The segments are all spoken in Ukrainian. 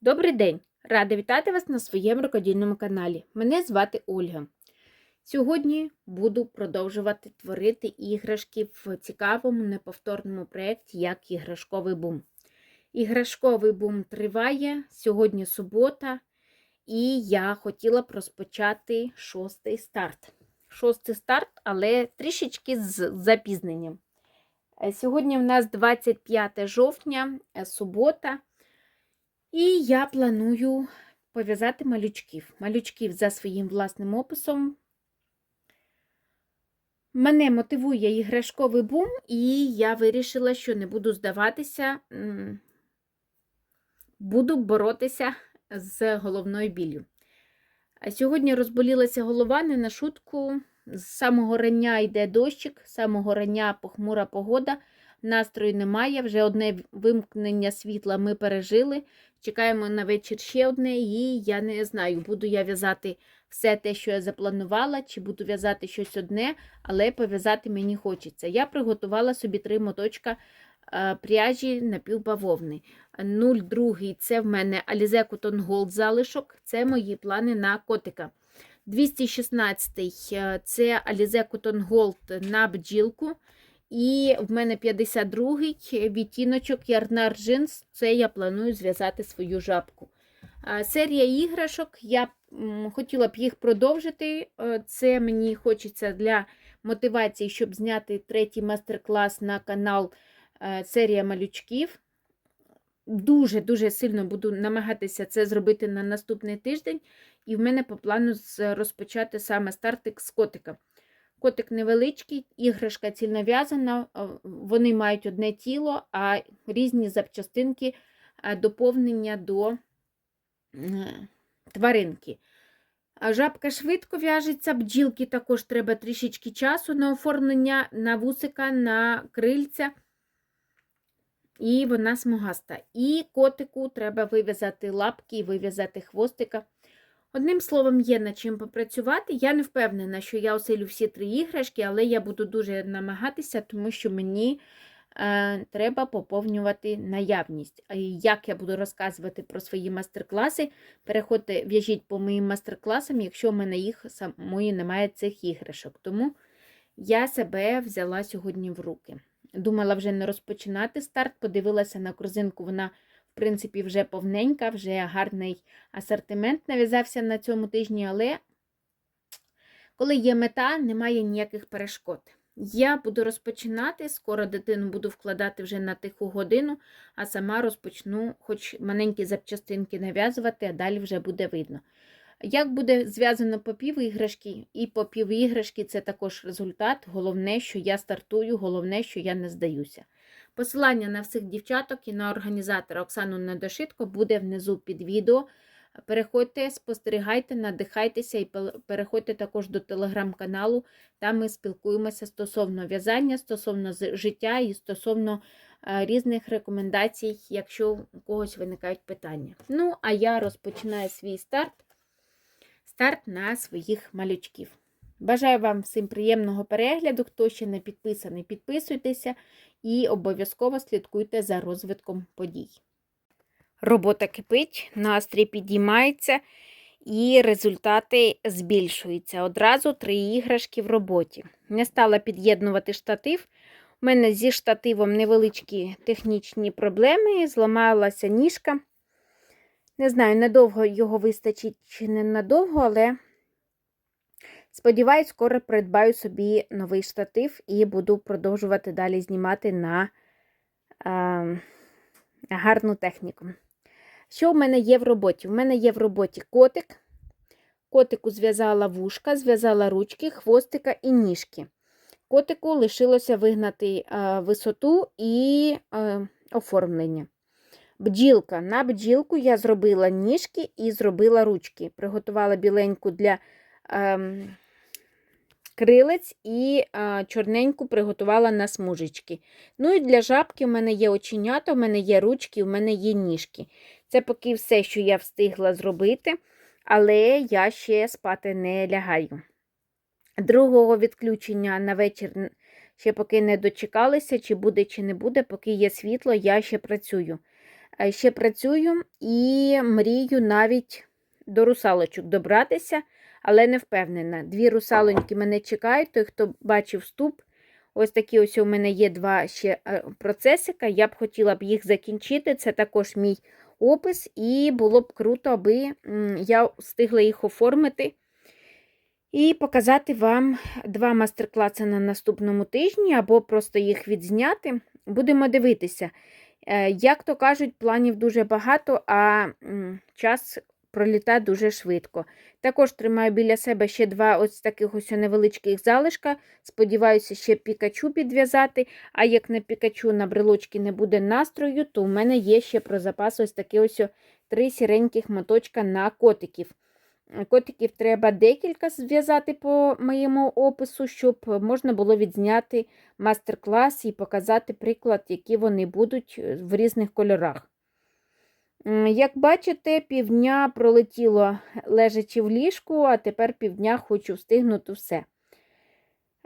Добрий день! Рада вітати вас на своєму рукодільному каналі. Мене звати Ольга. Сьогодні буду продовжувати творити іграшки в цікавому неповторному проєкті як іграшковий бум. Іграшковий бум триває, сьогодні субота, і я хотіла б розпочати шостий старт. Шостий старт, але трішечки з запізненням. Е, Сьогодні в нас 25 жовтня, е, субота. І я планую пов'язати малючків. Малючків за своїм власним описом. Мене мотивує іграшковий бум, і я вирішила, що не буду здаватися, буду боротися з головною біллю. Сьогодні розболілася голова не на шутку. З самого рання йде дощик, з самого рання похмура погода, настрою немає. Вже одне вимкнення світла ми пережили. Чекаємо на вечір ще одне, і я не знаю, буду я в'язати все те, що я запланувала, чи буду в'язати щось одне, але пов'язати мені хочеться. Я приготувала собі три моточка е, пряжі напівбавовни. 0,2 це в мене Alize Cotton Gold залишок, це мої плани на котика. 216 е, це Alize Cotton Gold на бджілку. І в мене 52-й відтіночок Ярнар Джинс. Це я планую зв'язати свою жабку. Серія іграшок. Я хотіла б їх продовжити. Е, Це мені хочеться для мотивації, щоб зняти третій майстер-клас на канал е, Серія малючків. Дуже-дуже сильно буду намагатися це зробити на наступний тиждень. І в мене по плану розпочати саме стартик з котика. Котик невеличкий, іграшка цільнов'язана, а, вони мають одне тіло, а різні запчастинки доповнення до е, тваринки. Жабка швидко в'яжеться, бджілки також треба трішечки часу на оформлення, на вусика, на крильця. І вона смугаста. І котику треба вив'язати лапки і вив'язати хвостика. Одним словом, є над чим попрацювати. Я не впевнена, що я оселю всі три іграшки, але я буду дуже намагатися, тому що мені е, треба поповнювати наявність. Як я буду розказувати про свої майстер-класи, переходьте, в'яжіть по моїм майстер-класам, якщо в мене їх самої немає цих іграшок. Тому я себе взяла сьогодні в руки. Думала вже не розпочинати старт, подивилася на корзинку, вона принципі, вже повненька, вже гарний асортимент нав'язався на цьому тижні, але коли є мета, немає ніяких перешкод. Я буду розпочинати, скоро дитину буду вкладати вже на тиху годину, а сама розпочну хоч маленькі запчастинки нав'язувати, а далі вже буде видно. Як буде зв'язано по пів і по пів це також результат. Головне, що я стартую, головне, що я не здаюся. Посилання на всіх дівчаток і на організатора Оксану Недошитко буде внизу під відео. Переходьте, спостерігайте, надихайтеся і переходьте також до телеграм-каналу. Там ми спілкуємося стосовно в'язання, стосовно життя і стосовно різних рекомендацій, якщо у когось виникають питання. Ну, а я розпочинаю свій старт. Старт на своїх малючків. Бажаю вам всім приємного перегляду. Хто ще не підписаний, підписуйтеся і обов'язково слідкуйте за розвитком подій. Робота кипить, настрій підіймається і результати збільшуються. Одразу три іграшки в роботі. Не стала під'єднувати штатив. У мене зі штативом невеличкі технічні проблеми, зламалася ніжка. Не знаю, надовго його вистачить чи не надовго, але сподіваюсь, скоро придбаю собі новий штатив і буду продовжувати далі знімати на е, гарну техніку. Що в мене є в роботі? У мене є в роботі котик. Котику зв'язала вушка, зв'язала ручки, хвостика і ніжки. Котику лишилося вигнати е, висоту і е, оформлення. Бджілка. На бджілку я зробила ніжки і зробила ручки. Приготувала біленьку для ем, крилець і е, чорненьку приготувала на смужечки. Ну і для жабки в мене є оченята, в мене є ручки, в мене є ніжки. Це поки все, що я встигла зробити, але я ще спати не лягаю. Другого відключення на вечір ще поки не дочекалися, чи буде, чи не буде, поки є світло, я ще працюю. Е, Ще працюю і мрію навіть до русалочок добратися, але не впевнена. Дві русалоньки мене чекають. Той, хто бачив вступ, ось такі ось у мене є два ще е, процесика. Я б хотіла б їх закінчити. Це також мій опис, і було б круто, аби я встигла їх оформити. І показати вам два мастер-класи на наступному тижні, або просто їх відзняти. Будемо дивитися. Е, Як то кажуть, планів дуже багато, а час пролітає дуже швидко. Також тримаю біля себе ще два ось таких ось невеличких залишка. Сподіваюся, ще пікачу підв'язати. А як на пікачу на брелочки не буде настрою, то у мене є ще про запас ось такі ось три сіреньких моточка на котиків. Котиків треба декілька зв'язати по моєму опису, щоб можна було відзняти мастер-клас і показати приклад, які вони будуть е, в різних кольорах. Як бачите, півдня пролетіло лежачи в ліжку, а тепер півдня хочу встигнути все.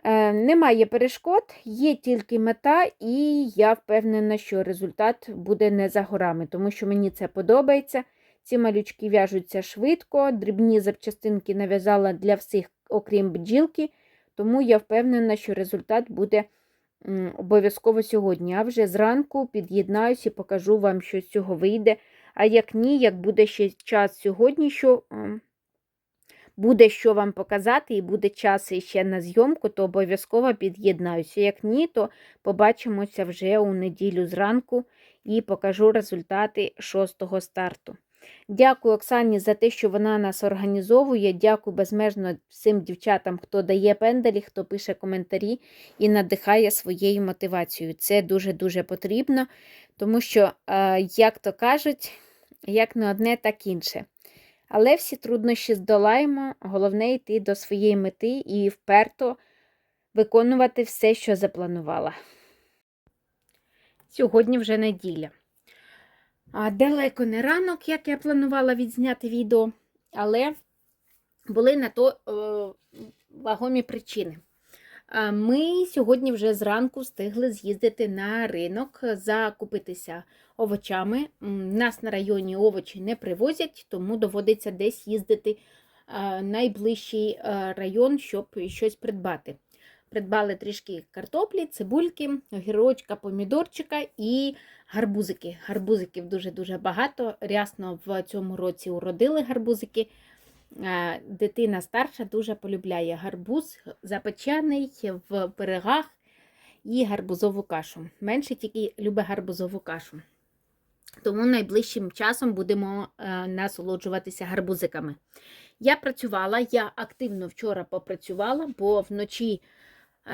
Е, Немає перешкод, є тільки мета, і я впевнена, що результат буде не за горами, тому що мені це подобається. Ці малючки в'яжуться швидко, дрібні запчастинки нав'язала для всіх, окрім бджілки, тому я впевнена, що результат буде обов'язково сьогодні. А вже зранку під'єднаюсь і покажу вам, що з цього вийде. А як ні, як буде ще час сьогодні, що буде що вам показати, і буде час ще на зйомку, то обов'язково під'єднаюся. Як ні, то побачимося вже у неділю зранку і покажу результати шостого старту. Дякую Оксані за те, що вона нас організовує. Дякую безмежно всім дівчатам, хто дає пенделі, хто пише коментарі і надихає своєю мотивацією. Це дуже-дуже потрібно, тому що, е, як то кажуть, як не одне, так інше. Але всі труднощі здолаємо, головне йти до своєї мети і вперто виконувати все, що запланувала. Сьогодні вже неділя. Далеко не ранок, як я планувала відзняти відео, але були на то е, вагомі причини. Ми сьогодні вже зранку встигли з'їздити на ринок, закупитися овочами. Нас на районі овочі не привозять, тому доводиться десь їздити е, найближчий е, район, щоб щось придбати. Придбали трішки картоплі, цибульки, огірочка, помідорчика і гарбузики. Гарбузиків дуже-дуже багато. Рясно в цьому році уродили гарбузики. Е, Дитина старша дуже полюбляє гарбуз, запечений в пирогах і гарбузову кашу. Менше тільки любить гарбузову кашу. Тому найближчим часом будемо е, насолоджуватися гарбузиками. Я працювала, я активно вчора попрацювала, бо вночі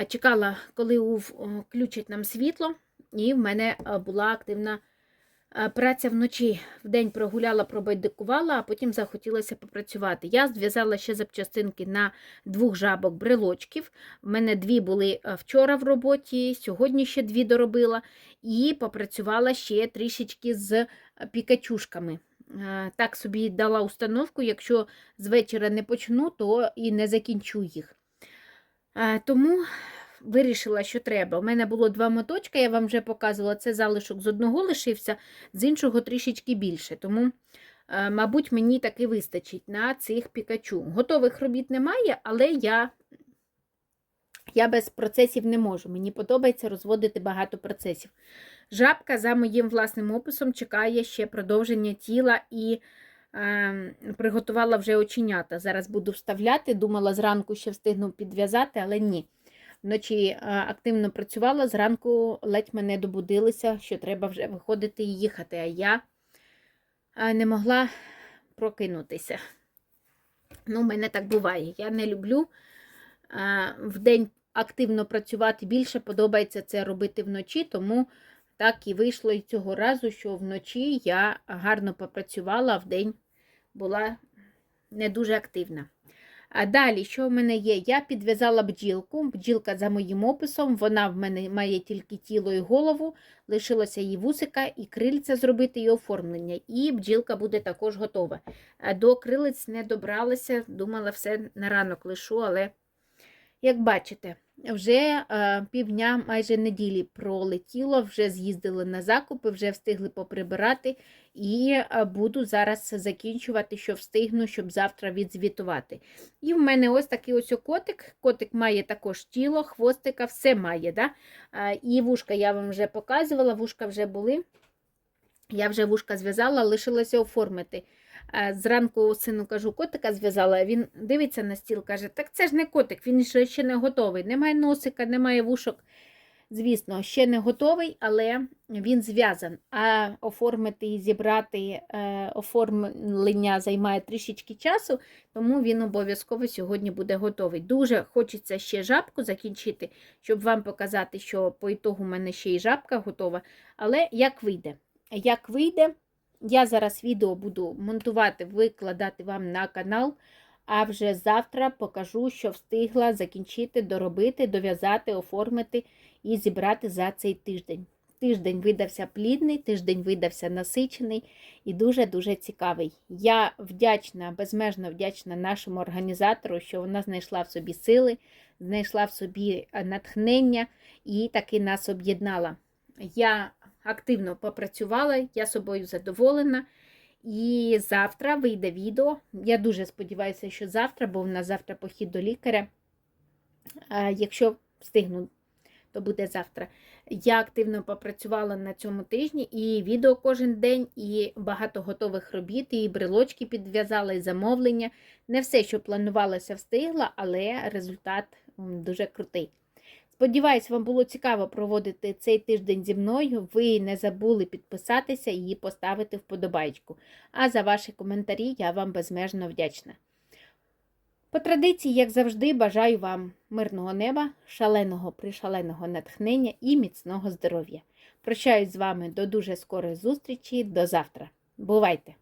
чекала, коли включать нам світло, і в мене е, була активна е, праця вночі. Вдень прогуляла, пробайдикувала, а потім захотілося попрацювати. Я зв'язала ще запчастинки на двох жабок брелочків. У мене дві були е, вчора в роботі, сьогодні ще дві доробила, і попрацювала ще трішечки з е, пікачушками. Е, Так собі дала установку, якщо з вечора не почну, то і не закінчу їх. Е, Тому вирішила, що треба. У мене було два моточка, я вам вже показувала, це залишок з одного лишився, з іншого трішечки більше. Тому, е, мабуть, мені таки вистачить на цих пікачу. Готових робіт немає, але я, я без процесів не можу. Мені подобається розводити багато процесів. Жабка за моїм власним описом чекає ще продовження тіла і приготувала вже оченята. Зараз буду вставляти. Думала, зранку ще встигну підв'язати, але ні. Вночі е, активно працювала, зранку ледь мене добудилися, що треба вже виходити і їхати, а я е, не могла прокинутися. Ну, у мене так буває. Я не люблю е, вдень активно працювати більше, подобається це робити вночі, тому так і вийшло і цього разу, що вночі я гарно попрацювала, а вдень була не дуже активна. А далі, що в мене є? Я підв'язала бджілку. Бджілка за моїм описом, вона в мене має тільки тіло і голову, лишилося її вусика і крильця зробити і оформлення. І бджілка буде також готова. До крилиць не добралася, думала, все на ранок лишу, але, як бачите, вже е, півдня, майже неділі пролетіло, вже з'їздили на закупи, вже встигли поприбирати. І е, буду зараз закінчувати, що встигну, щоб завтра відзвітувати. І в мене ось такий ось котик. Котик має також тіло, хвостика, все має. Да? Е, І вушка я вам вже показувала, вушка вже були. Я вже вушка зв'язала, лишилося оформити. Е, Зранку сину кажу, котика зв'язала. Він дивиться на стіл, каже: Так це ж не котик, він ще, не готовий. Немає носика, немає вушок. Звісно, ще не готовий, але він зв'язан. А оформити і зібрати е, оформлення займає трішечки часу, тому він обов'язково сьогодні буде готовий. Дуже хочеться ще жабку закінчити, щоб вам показати, що по ітогу у мене ще й жабка готова. Але як вийде? Як вийде, я зараз відео буду монтувати, викладати вам на канал, а вже завтра покажу, що встигла закінчити, доробити, дов'язати, оформити і зібрати за цей тиждень. Тиждень видався плідний, тиждень видався насичений і дуже-дуже цікавий. Я вдячна, безмежно вдячна нашому організатору, що вона знайшла в собі сили, знайшла в собі е, натхнення і таки нас об'єднала. Я активно попрацювала, я собою задоволена. І завтра вийде відео. Я дуже сподіваюся, що завтра, бо в нас завтра похід до лікаря. Якщо встигну, то буде завтра. Я активно попрацювала на цьому тижні і відео кожен день, і багато готових робіт, і брелочки підв'язала, і замовлення. Не все, що планувалося, встигла, але результат дуже крутий. Сподіваюсь, вам було цікаво проводити цей тиждень зі мною. Ви не забули підписатися і поставити вподобайку. А за ваші коментарі я вам безмежно вдячна. По традиції, як завжди, бажаю вам мирного неба, шаленого пришаленого натхнення і міцного здоров'я. Прощаюсь з вами до дуже скорої зустрічі. До завтра. Бувайте!